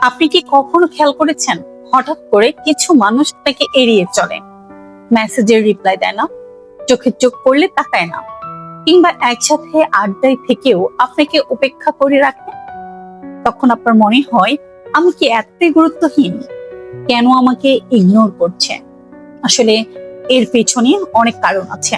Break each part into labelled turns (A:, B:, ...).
A: আপনি কি কখনো খেয়াল করেছেন? হঠাৎ করে কিছু মানুষ তাকে এড়িয়ে চলে। মেসেজের রিপ্লাই দেয় না। চোখে চোখ করলে তাকায় না। কিংবা একসাথে আড্ডায় থেকেও আপনাকে উপেক্ষা করে রাখে? তখন আপনার মনে হয়, আমি কি এতটাই গুরুত্বহীন? কেন আমাকে ইগনোর করছে? আসলে এর পেছনে অনেক কারণ আছে।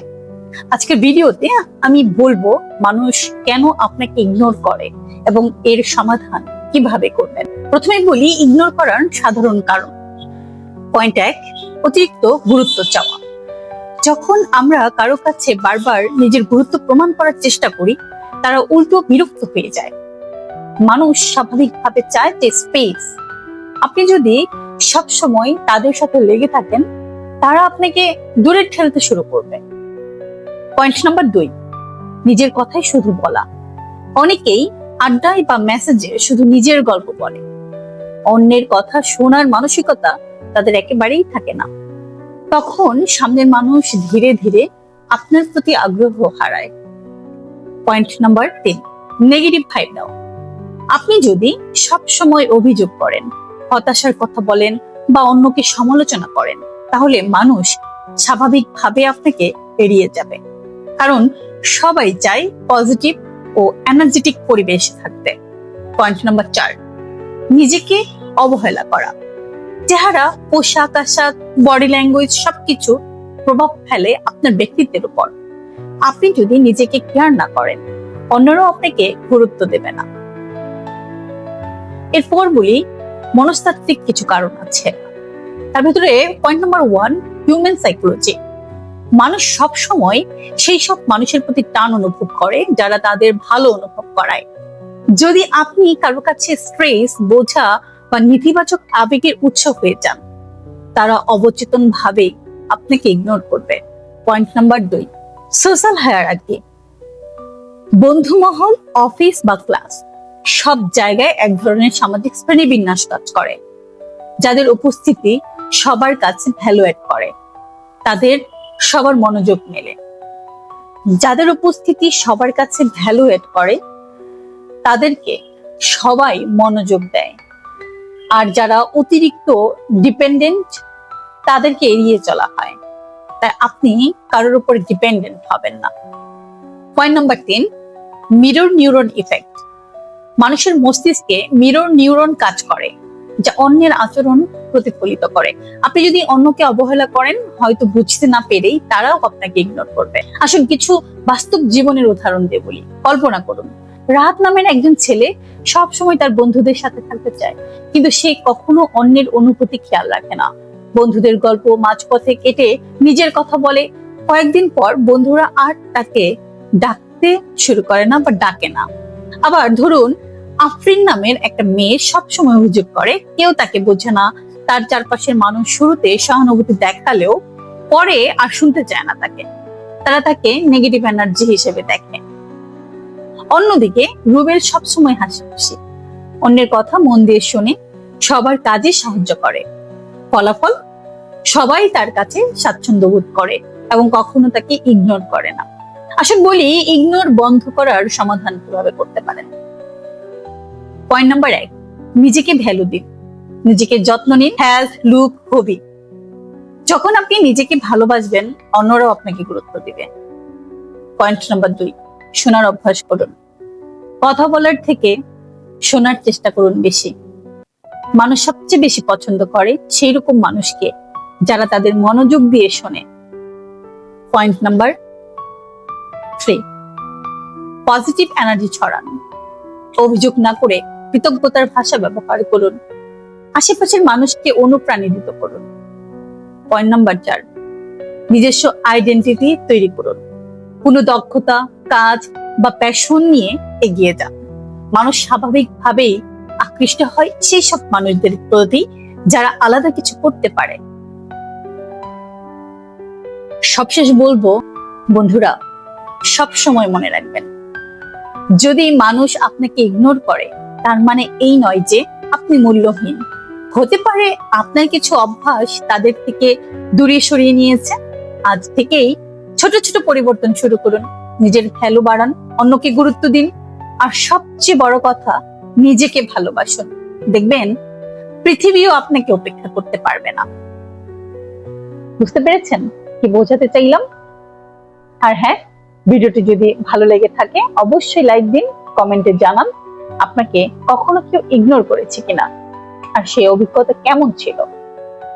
A: আজকের ভিডিওতে আমি বলব, মানুষ কেন আপনাকে ইগনোর করে এবং এর সমাধান কীভাবে করবেন? প্রথমে বলি ইগনোর করার সাধারণ কারণ পয়েন্ট এক, অতিরিক্ত গুরুত্ব চাওয়া। যখন আমরা কারও কাছে বারবার নিজের গুরুত্ব প্রমাণ করার চেষ্টা করি, তারা উল্টো বিরক্ত হয়ে যায়। মানুষ স্বাভাবিকভাবে চায় যে স্পেস আপনি যদি সব সময় তাদের সাথে লেগে থাকেন, তারা আপনাকে দূরে ঠেলতে শুরু করবে। পয়েন্ট নাম্বার দুই, নিজের কথাই শুধু বলা। অনেকেই আড্ডায় বা মেসেজে শুধু নিজের গল্প বলে অন্যের কথা শোনার মানসিকতা তাদের একেবারেই থাকে না। তখন সামনের মানুষ ধীরে ধীরে আপনার প্রতি আগ্রহ হারায়। পয়েন্ট নাম্বার তিন নেগেটিভ ভাইব নাও। আপনি যদি সব সময় অভিযোগ করেন, হতাশার কথা বলেন বা অন্যকে সমালোচনা করেন, তাহলে মানুষ স্বাভাবিকভাবে আপনাকে এড়িয়ে যাবে। কারণ সবাই চায় পজিটিভ ও এনার্জেটিক পরিবেশ থাকতে। পয়েন্ট নাম্বার চার, নিজেকে অবহেলা করা। চেহারা, পোশাক আশাক বডি ল্যাঙ্গুয়েজ সবকিছু প্রভাব ফেলে আপনার ব্যক্তিত্বের উপর। আপনি যদি নিজেকে কেয়ার না করেন, অন্যরাও আপনাকে গুরুত্ব দেবে না। এরপর বলি, মনস্তাত্ত্বিক কিছু কারণ আছে। তার ভিতরে point number one human psychology মানুষ সব সময় সেই সব মানুষের প্রতি টান অনুভব করে, যারা তাদের ভালো অনুভব করায়। যদি আপনি কারও কাছে স্ট্রেস বোঝা বা নেতিবাচক আবেগের উৎস হয়ে যান, তারা অবচেতন ভাবে আপনাকে ইগনোর করবে। পয়েন্ট নাম্বার দুই সোশ্যাল হায়ারার্কি বন্ধু মহল অফিস বা ক্লাস সব জায়গায় এক ধরনের সামাজিক শ্রেণি বিন্যাস কাজ করে। যাদের উপস্থিতি সবার কাছে ভ্যালুয়েট করে। তাদের সবার মনোযোগ মেলে। যাদের উপস্থিতি সবার কাছে ভ্যালুয়েট করে, তাদেরকে সবাই মনোযোগ দেয়। আর যারা অতিরিক্ত ডিপেন্ডেন্ট তাদেরকে এড়িয়ে চলা হয়। তাই আপনি কারোর উপর ডিপেন্ডেন্ট হবেন না। পয়েন্ট নাম্বার তিন মিরর নিউরন ইফেক্ট মানুষের মস্তিষ্কে মিরর নিউরন কাজ করে। যা অন্যের আচরণ প্রতিফলিত করে। আপনি যদি অন্যকে অবহেলা করেন, হয়তো বুঝতে না পেরেই তারাও আপনাকে ইগনোর করবে। আসুন কিছু বাস্তব জীবনের উদাহরণ দিয়ে বলি। কল্পনা করুন, রাহাত নামের একজন ছেলে সব সময় তার বন্ধুদের সাথে থাকতে চায়, কিন্তু সে কখনো অন্যের অনুভূতি খেয়াল রাখে না। বন্ধুদের গল্প মাঝপথে কেটে নিজের কথা বলে। কয়েকদিন পর বন্ধুরা আর তাকে ডাকতে শুরু করে না বা ডাকে না। আবার ধরুন আফরিন নামের একটা মেয়ে সবসময় অভিযোগ করে, কেউ তাকে বোঝে না। তার চারপাশের মানুষ শুরুতে সহানুভূতি দেখালেও পরে আর শুনতে চায় না তাকে। তারা তাকে নেগেটিভ এনার্জি হিসেবে দেখে। অন্যদিকে রুবেল সবসময় হাসি খুশি অন্যের কথা মন দিয়ে শুনে সবার কাজে সাহায্য করে। ফলাফল? সবাই তার কাছে স্বাচ্ছন্দ্য বোধ করে এবং কখনো তাকে ইগনোর করে না। আসুন বলি ইগনোর বন্ধ করার সমাধান কীভাবে করতে পারেন? পয়েন্ট নাম্বার এক, নিজেকে ভ্যালু দিন। নিজেকে যত্ন নিন। হ্যাজ লুক হবি যখন আপনি নিজেকে ভালোবাসবেন, অন্যরাও আপনাকে গুরুত্ব দিবে। পয়েন্ট নাম্বার দুই, শোনার অভ্যাস করুন। কথা বলার থেকে শোনার চেষ্টা করুন বেশি। মানুষ সবচেয়ে বেশি পছন্দ করে সেই রকম মানুষকে, যারা তাদের মনোযোগ দিয়ে শোনে। Point number three positive energy ছড়ান। অভিযোগ না করে কৃতজ্ঞতার ভাষা ব্যবহার করুন। আশেপাশের মানুষকে অনুপ্রাণিত করুন। পয়েন্ট নাম্বার চার, নিজস্ব আইডেন্টিটি তৈরি করুন। কোনো দক্ষতা, কাজ বা প্যাশন নিয়ে এগিয়ে যান। মানুষ স্বাভাবিকভাবেই আকৃষ্ট হয় সেই সব মানুষদের প্রতি যারা আলাদা কিছু করতে পারে। সবশেষ বলব, বন্ধুরা সব সময় মনে রাখবেন, যদি মানুষ আপনাকে ইগনোর করে তার মানে এই নয় যে আপনি মূল্যহীন। হতে পারে আপনার কিছু অভ্যাস তাদের থেকে দূরে সরিয়ে নিয়েছে। আজ থেকেই ছোট ছোট পরিবর্তন শুরু করুন। নিজের ভ্যালু বাড়ান, অন্যকে গুরুত্ব দিন। আর সবচেয়ে বড় কথা, নিজেকে ভালোবাসুন। দেখবেন, পৃথিবীও আপনাকে উপেক্ষা করতে পারবে না। বুঝতে পেরেছেন? কি বোঝাতে চাইলাম? আর হ্যাঁ ভিডিওটি যদি ভালো লেগে থাকে, অবশ্যই লাইক দিন কমেন্টে জানান। আপনাকে কখনো কেউ ইগনোর করেছে কিনা? আর সেই অভিজ্ঞতা কেমন ছিল?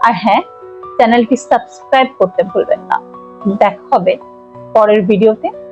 A: আর হ্যাঁ চ্যানেলটি সাবস্ক্রাইব করতে ভুলবেন না। দেখা হবে পরের ভিডিওতে